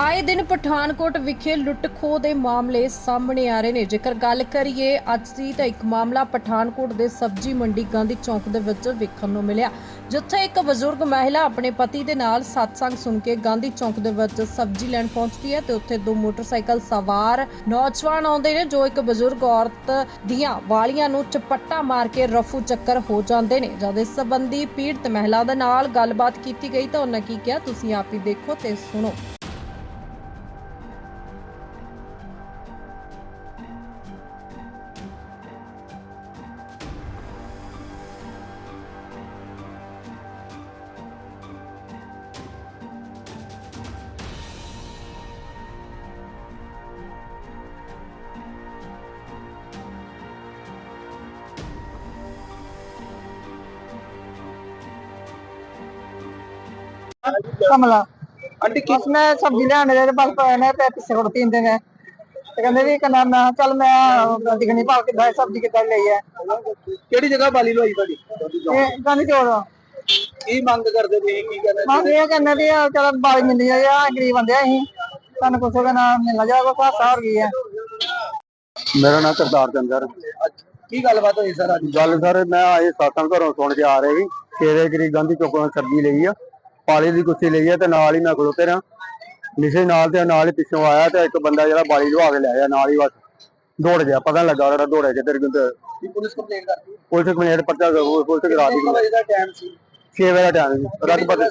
ਆਏ ਦਿਨ ਪਠਾਨਕੋਟ ਵਿਖੇ ਲੁੱਟ ਖੋਹ ਦੇ ਮਾਮਲੇ ਸਾਹਮਣੇ ਆ ਰਹੇ ਨੇ। ਜੇਕਰ ਗੱਲ ਕਰੀਏ ਅੱਜ ਦੀ ਤਾਂ ਇੱਕ ਮਾਮਲਾ ਪਠਾਨਕੋਟ ਦੇ ਸਬਜ਼ੀ ਮੰਡੀ ਗਾਂਧੀ ਚੌਂਕ ਦੇ ਵਿੱਚ ਵੇਖਣ ਨੂੰ ਮਿਲਿਆ। ਜਿੱਥੇ ਇੱਕ ਬਜ਼ੁਰਗ ਮਹਿਲਾ ਆਪਣੇ ਪਤੀ ਦੇ ਨਾਲ ਸਤਸੰਗ ਸੁਣ ਕੇ ਗਾਂਧੀ ਚੌਂਕ ਦੇ ਵਿੱਚ ਸਬਜ਼ੀ ਲੈਣ ਪਹੁੰਚਦੀ ਹੈ ਤੇ ਉੱਥੇ ਦੋ ਮੋਟਰਸਾਈਕਲ ਸਵਾਰ ਨੌਜਵਾਨ ਆਉਂਦੇ ਨੇ, ਜੋ ਇੱਕ ਬਜ਼ੁਰਗ ਔਰਤ ਦੀਆਂ ਵਾਲੀਆਂ ਨੂੰ ਚਪੱਟਾ ਮਾਰ ਕੇ ਰਫੂ ਚੱਕਰ ਹੋ ਜਾਂਦੇ ਨੇ। ਜਦ ਇਸ ਸੰਬੰਧੀ ਪੀੜਤ ਮਹਿਲਾ ਦੇ ਨਾਲ ਗੱਲਬਾਤ ਕੀਤੀ ਗਈ ਤਾਂ ਉਹਨਾਂ ਕੀ ਕਿਹਾ? ਤੁਸੀਂ ਆਪ ਹੀ ਦੇਖੋ ਤੇ ਸੁਣੋ। ਕਮਲਾ। ਆਂਟੀ ਬਸ ਮੈਂ ਸਬਜ਼ੀ ਲੈਣ ਤੇ ਬਸ ਪਏ ਨੇ ਤੇ ਪਿੱਛੇ ਕੋਲ ਨੇ। ਤੇ ਕਹਿੰਦੇ ਵੀ ਕਹਿੰਦਾ ਮੈਂ ਚੱਲ ਮੈਂ ਦਿਖਣੀ ਭਾਲ ਕਿੱਦਾਂ ਇਹ ਸਬਜ਼ੀ ਕਿੱਦਾਂ ਲਈ ਹੈ। ਕਿਹੜੀ ਜਗ੍ਹਾ ਬਾਲੀ ਲੋਈ ਤੁਹਾਡੀ ਇਹ ਗਾਂਧੀ ਚੋਰ ਕੀ ਮੰਗ ਕਰਦੇ ਤੁਸੀਂ? ਕੀ ਕਹਿੰਦੇ ਮੈਂ ਇਹ ਕਹਿੰਦੇ ਵੀ ਆ ਚੱਲ ਬਾਲੀ ਮਿਲਦੀ ਆ ਜਾਂ ਗਰੀਬ ਬੰਦੇ ਆ ਅਸੀਂ। ਸਾਨੂੰ ਕੁਛ ਨਾਮ ਮਿਲਣਾ ਜਾਏਗਾ ਕੋਈ ਹਾਸਾ ਹੋ ਗਈ ਹੈ ਮੇਰਾ ਨਾਮ ਕਰਤਾਰ ਚੰਦਰ। ਕੀ ਗੱਲਬਾਤ ਹੋਈ ਸਰ ਅੱਜ? ਗੱਲ ਸਰ ਮੈਂ ਆਏ ਸਾਤਾਂ ਘਰੋਂ ਸੁਣ ਕੇ ਆ ਰਹੇ ਸੀ ਤੇਰੇ ਗਰੀ ਗਾਂਧੀ ਚੌਕੋਂ ਸਬਜ਼ੀ ਲਈ ਆ। ਪਾਲੀ ਦੀ ਕੁੱਤੀ ਲਈ ਆ ਤੇ ਨਾਲ ਹੀ ਮੈਂ ਖਲੋਤੇ ਰਿਆਂ ਨਿਸ਼ੇ ਨਾਲ ਤੇ ਨਾਲ ਹੀ ਪਿੱਛੋਂ ਆਇਆ ਤੇ ਇੱਕ ਬੰਦਾ ਜਿਹੜਾ ਬਾਲੀ ਲਵਾ ਕੇ ਲੈ ਗਿਆ ਨਾਲ ਹੀ ਬਸ। ਦੌੜ ਗਿਆ ਪਤਾ ਲੱਗਾ ਉਹਦਾ ਦੌੜਿਆ ਕਿੱਧਰ ਕਿੱਧਰ। ਪੁਲਿਸ ਕੰਪਲੇਂਟ ਕਰਤੀ? ਪੁਲਿਸ ਕੰਪਲੇਂਟ ਪਰਚਾ ਕਰੋ ਪੁਲਿਸ ਕਰਾ ਦੀ ਦਾ ਟਾਈਮ ਸੀ? 6 ਵਜੇ ਦਾ ਟਾਈਮ ਸੀ। ਰਾਤ ਪਤਾ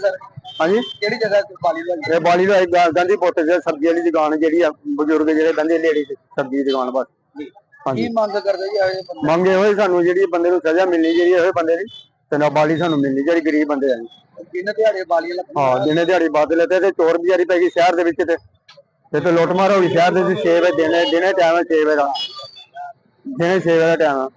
ਹਾਂਜੀ? ਕਿਹੜੀ ਜਗ੍ਹਾ ਤੇ ਬਾਲੀ ਲੋਈ ਇਹ ਬਾਲੀ ਦਾ ਗਾਂਧੀ ਪੋਤੇ ਦੇ ਸਬਜ਼ੀ ਵਾਲੀ ਦੁਕਾਨ ਜਿਹੜੀ ਆ ਬਜ਼ੁਰਗ ਜਿਹੜੇ ਬੰਦੇ ਲੇਡੀ ਸਬਜ਼ੀ ਦੀ ਦੁਕਾਨ ਬਸ। ਹਾਂਜੀ। ਕੀ ਮੰਗ ਕਰਦੇ ਜੀ ਆਏ ਬੰਦੇ? ਮੰਗੇ ਹੋਏ ਸਾਨੂੰ ਜਿਹੜੀ ਬੰਦੇ ਨੂੰ ਸਜ਼ਾ ਮਿਲਣੀ ਜਿਹੜੀ ਹੋਏ ਬੰਦੇ ਦੀ। ਤੇ ਨਾ ਬਾਲੀ ਸਾਨੂੰ ਮਿਲਣੀ ਜਿਹੜੀ ਗਰੀਬ ਬੰਦੇ ਆ। ਕਿੰਨੇ ਦਿਹਾੜੇ ਲੱਗ ਹਾਂ ਦਿਨੇ ਦਿਹਾੜੀ ਵੱਧ ਲੈਤੇ ਤੇ ਚੋਰ ਬਿਜਾਰੀ ਪੈ ਗਈ ਸ਼ਹਿਰ ਦੇ ਵਿੱਚ ਤੇ। ਤੇ ਤੇ ਲੁੱਟ ਮਾਰ ਹੋ ਗਈ ਸ਼ਹਿਰ ਦੇ ਵਿੱਚ 6 ਵਜੇ ਦਿਨੇ ਦਿਨੇ ਟਾਈਮ 6 ਵਜੇ ਦਾ। ਦਿਨੇ 6 ਵਜੇ ਦਾ ਟਾਈਮ